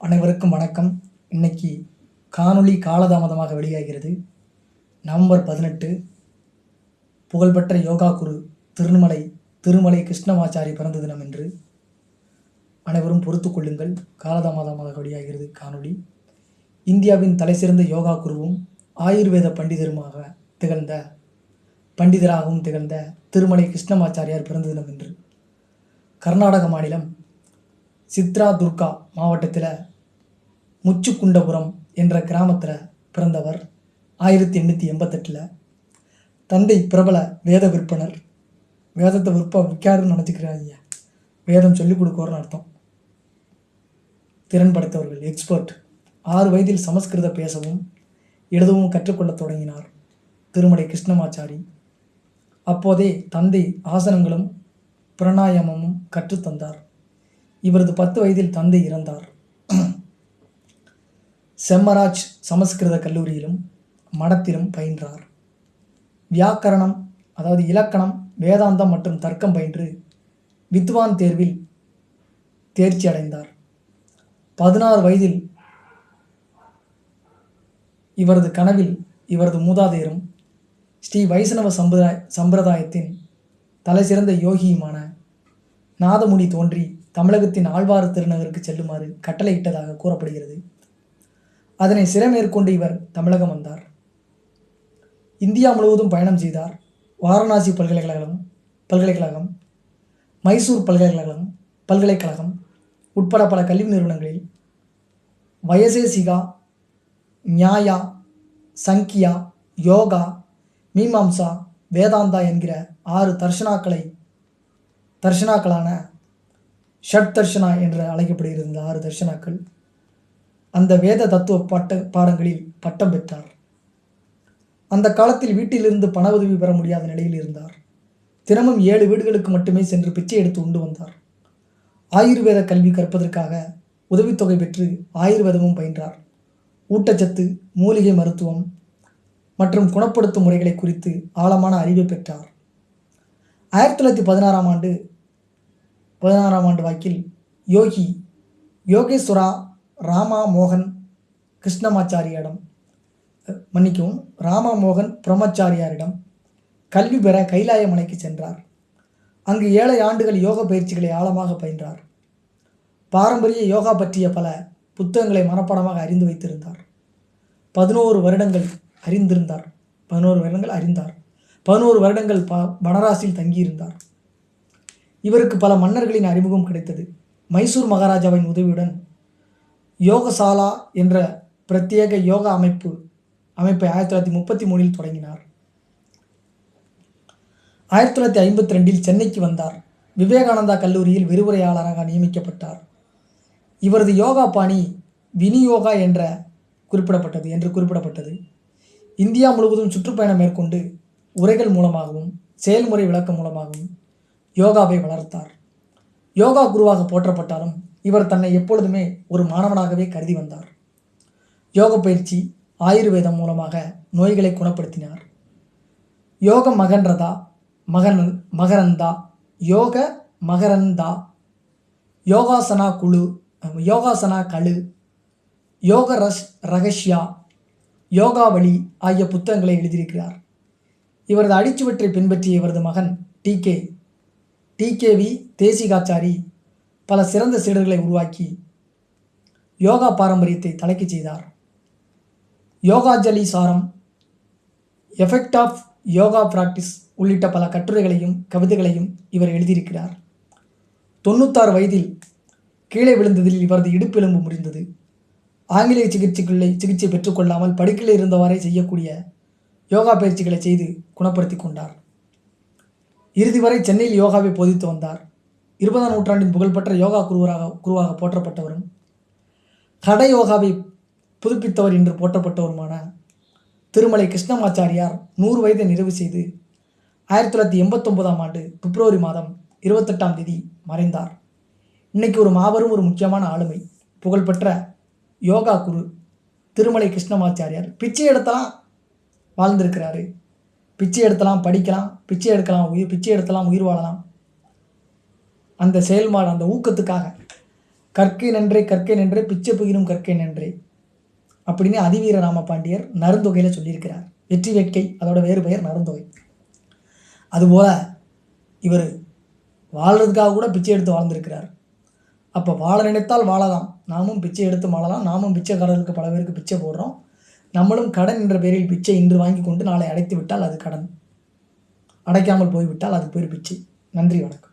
அனைவருக்கும் வணக்கம். இன்னைக்கு காணொளி காலதாமதமாக வெளியாகிறது. நவம்பர் பதினெட்டு புகழ்பெற்ற யோகா குரு திருமலை திருமலை கிருஷ்ணமாச்சாரி பிறந்த தினம் என்று அனைவரும் பொறுத்து கொள்ளுங்கள். காலதாமதமாக வெளியாகிறது காணொளி. இந்தியாவின் தலைசிறந்த யோகா குருவும் ஆயுர்வேத பண்டிதருமாக திகழ்ந்த பண்டிதராகவும் திகழ்ந்த திருமலை கிருஷ்ணமாச்சாரியார் பிறந்த தினம் என்று கர்நாடக மாநிலம் சித்ரா துர்கா மாவட்டத்தில் முச்சுக்குண்டபுரம் என்ற கிராமத்தில் பிறந்தவர். ஆயிரத்தி எண்ணூற்றி எண்பத்தெட்டில் தந்தை பிரபல வேத விற்பனர். வேதத்தை விற்ப விற்காருன்னு நினச்சிக்கிறாங்க வேதம் சொல்லிக் கொடுக்கோர்னு அர்த்தம். திறன் படைத்தவர்கள் எக்ஸ்பர்ட் ஆறு வயதில் சமஸ்கிருத பேசவும் எழுதவும் கற்றுக்கொள்ளத் தொடங்கினார். திருமலை கிருஷ்ணமாச்சாரி. அப்போதே தந்தை ஆசனங்களும் பிரணாயாமமும் கற்றுத்தந்தார் இவரது பத்து வயதில் தந்தை இறந்தார். செம்மராஜ் சமஸ்கிருத கல்லூரியிலும் மடத்திலும் பயின்றார். வியாக்கரணம் அதாவது இலக்கணம் வேதாந்தம் மற்றும் தர்க்கம் பயின்று வித்வான் தேர்வில் தேர்ச்சி அடைந்தார். பதினாறு வயதில் இவரது கனவில் இவரது மூதாதையரும் ஸ்ரீ வைஷ்ணவ சம்பிரதாய சம்பிரதாயத்தின் தலைசிறந்த யோகியுமான நாதமுனி தோன்றி தமிழகத்தின் ஆழ்வார் திருநகருக்கு செல்லுமாறு கட்டளையிட்டதாக கூறப்படுகிறது. அதனை சிறமேற்கொண்டு இவர் தமிழகம் வந்தார். இந்தியா முழுவதும் பயணம் செய்தார். வாரணாசி பல்கலைக்கழகம் பல்கலைக்கழகம் மைசூர் பல்கலைக்கழகம் பல்கலைக்கழகம் உட்பட பல கல்வி நிறுவனங்களில் வயசேசிகா நியாயா சங்கியா யோகா மீமாம்சா வேதாந்தா என்கிற ஆறு தர்ஷனாக்களை தர்ஷனாக்களான ஷட் தர்ஷனா என்று அழைக்கப்படுகிறது இந்த ஆறு தர்ஷனாக்கள் அந்த வேத தத்துவ பட்ட பாடங்களில் பட்டம் பெற்றார். அந்த காலத்தில் வீட்டிலிருந்து பண உதவி பெற முடியாத நிலையில் இருந்தார். தினமும் ஏழு வீடுகளுக்கு மட்டுமே சென்று பிச்சை எடுத்து உண்டு வந்தார். ஆயுர்வேத கல்வி கற்பதற்காக உதவித்தொகை பெற்று ஆயுர்வேதமும் பயின்றார். ஊட்டச்சத்து மூலிகை மருத்துவம் மற்றும் குணப்படுத்தும் முறைகளை குறித்து ஆழமான அறிவை பெற்றார். ஆயிரத்தி தொள்ளாயிரத்தி பதினாறாம் ஆண்டு பதினாறாம் ஆண்டு வாக்கில் யோகி யோகேஸ்வரா ராமா மோகன் கிருஷ்ணமாச்சாரியிடம் மன்னிக்கவும் ராமா மோகன் பிரம்மச்சாரியாரிடம் கல்வி பெற கைலாய மலைக்கு சென்றார். அங்கு ஏழை ஆண்டுகள் யோக பயிற்சிகளை ஆழமாக பயின்றார். பாரம்பரிய யோகா பற்றிய பல புத்தகங்களை மனப்பாடமாக அறிந்து வைத்திருந்தார். பதினோரு வருடங்கள் அறிந்திருந்தார். பதினோரு வருடங்கள் அறிந்தார். பதினோரு வருடங்கள் ப வனராசில் தங்கியிருந்தார். இவருக்கு பல மன்னர்களின் அறிமுகம் கிடைத்தது. மைசூர் மகாராஜாவின் உதவியுடன் யோகசாலா என்ற பிரத்யேக யோகா அமைப்பு அமைப்பை ஆயிரத்தி தொள்ளாயிரத்தி முப்பத்தி மூணில் தொடங்கினார். ஆயிரத்தி தொள்ளாயிரத்தி ஐம்பத்தி ரெண்டில் சென்னைக்கு வந்தார். விவேகானந்தா கல்லூரியில் விரிவுரையாளராக நியமிக்கப்பட்டார். இவரது யோகா பாணி வினியோகா என்ற குறிப்பிடப்பட்டது என்று குறிப்பிடப்பட்டது. இந்தியா முழுவதும் சுற்றுப்பயணம் மேற்கொண்டு உரைகள் மூலமாகவும் செயல்முறை விளக்கம் மூலமாகவும் யோகாவை வளர்த்தார். யோகா குருவாக போற்றப்பட்டாலும் இவர் தன்னை எப்பொழுதுமே ஒரு மாணவனாகவே கருதி வந்தார். யோக பயிற்சி ஆயுர்வேதம் மூலமாக நோய்களை குணப்படுத்தினார். யோக மகன்றதா மகன் மகரந்தா யோக மகரந்தா யோகாசனா குழு யோகாசனா கழு யோக ரஷ் ரகஷ்யா யோகாவளி ஆகிய புத்தகங்களை எழுதியிருக்கிறார். இவரது அடிச்சுவற்றை பின்பற்றிய இவரது மகன் டி கே டிகேவி தேசிகாச்சாரி பல சிறந்த சீடர்களை உருவாக்கி யோகா பாரம்பரியத்தை தலைக்கு செய்தார். யோகாஞ்சலி சாரம் எஃபெக்ட் ஆஃப் யோகா பிராக்டிஸ் உள்ளிட்ட பல கட்டுரைகளையும் கவிதைகளையும் இவர் எழுதியிருக்கிறார். தொண்ணூத்தாறு வயதில் கீழே விழுந்ததில் இவரது இடுப்பெலும்பு முறிந்தது. ஆங்கிலேய சிகிச்சைக்குள்ளே சிகிச்சை பெற்றுக்கொள்ளாமல் படுக்கையில் இருந்தவாறே செய்யக்கூடிய யோகா பயிற்சிகளை செய்து குணப்படுத்தி கொண்டார். இறுதி வரை சென்னையில் யோகாவை போதித்து வந்தார். இருபதாம் நூற்றாண்டின் புகழ்பெற்ற யோகா குருவராக குருவாக போற்றப்பட்டவரும் கட யோகாவை புதுப்பித்தவர் என்று போற்றப்பட்டவருமான திருமலை கிருஷ்ணமாச்சாரியார் நூறு வயதை நிறைவு செய்து ஆயிரத்தி தொள்ளாயிரத்தி எண்பத்தொன்பதாம் ஆண்டு பிப்ரவரி மாதம் இருபத்தெட்டாம் தேதி மறைந்தார். இன்னைக்கு ஒரு மாபெரும் ஒரு முக்கியமான ஆளுமை புகழ்பெற்ற யோகா குரு திருமலை கிருஷ்ணமாச்சாரியார். பிச்சை எடுத்தலாம் வாழ்ந்திருக்கிறாரு. பிச்சை எடுத்தலாம் படிக்கலாம் பிச்சை எடுக்கலாம் உயிர் பிச்சை எடுத்தலாம் உயிர் வாழலாம். அந்த செயல்பாடு அந்த ஊக்கத்துக்காக. கற்கை நன்றே கற்கை நன்றே பிச்சை புகினும் கற்கை நன்றே. அப்படின்னு அதிவீர ராமபாண்டியர் நருந்தொகையில் சொல்லியிருக்கிறார். வெற்றி வேட்கை அதோட வேறு பெயர் நருந்தொகை அதுபோல் இவர் வாழ்கிறதுக்காக கூட பிச்சை எடுத்து வாழ்ந்திருக்கிறார். அப்போ வாழ நினைத்தால் வாழலாம். நாமும் பிச்சை எடுத்து வாழலாம். நாமும் பிச்சைக்காரர்களுக்கு பல பேருக்கு பிச்சை போடுறோம். நம்மளும் கடன் என்ற பெயரில் பிச்சை இன்று வாங்கி கொண்டு நாளை அடைத்து விட்டால் அது கடன். அடைக்காமல் போய்விட்டால் அது பேர் பிச்சை. நன்றி வணக்கம்.